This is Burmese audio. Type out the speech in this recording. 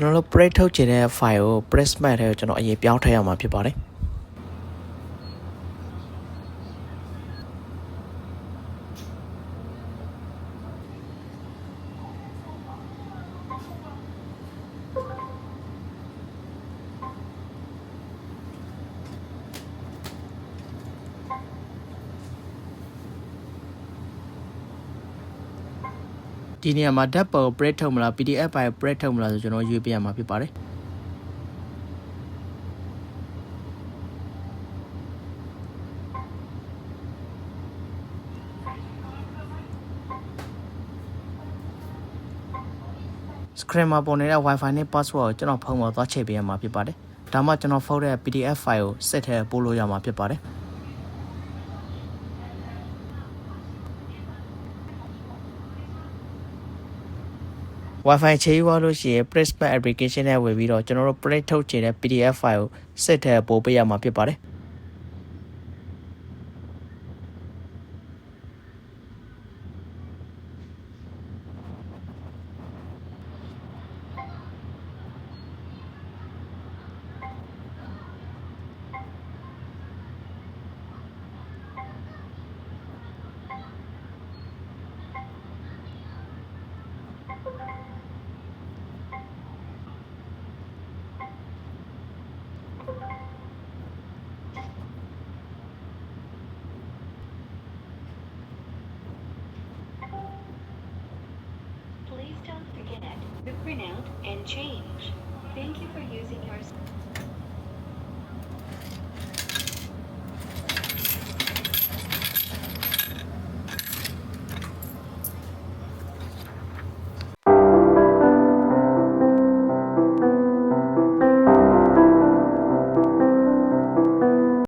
ကျွန်တော်တို့ press ထုတ်ချင်တဲ့ file ကို press mat ထဲကိုကျွန်တော်အရင်ပြောင်းထည့်ရမှာဖြစ်ပါတယ် ဒီနေရာမှာ data ကို print ထုတ်မလား PDF file print ထုတ်မလားဆိုကျွန်တော်ရွေးပြရမှာဖြစ်ပါတယ် screen မှာပေါ်နေတဲ့ wifi နဲ့ password ကိုကျွန်တော်ဖုန်းပေါ်သွားချိန်ပေးရမှာဖြစ်ပါတယ်ဒါမှကျွန်တော်ဖုန်းတဲ့ PDF file ကိုစက်ထဲပို့လို့ရမှာဖြစ်ပါတယ် Wi-Fi ချေးသွားလို့ရှိရင် Presspad application နဲ့ဝင်ပြီးတော့ကျွန်တော်တို့ print ထုတ်ချင်တဲ့ PDF file ကိုစစ်ထဲပို့ပေးရမှာဖြစ်ပါတယ် Please don't forget to print out and change. Thank you for using your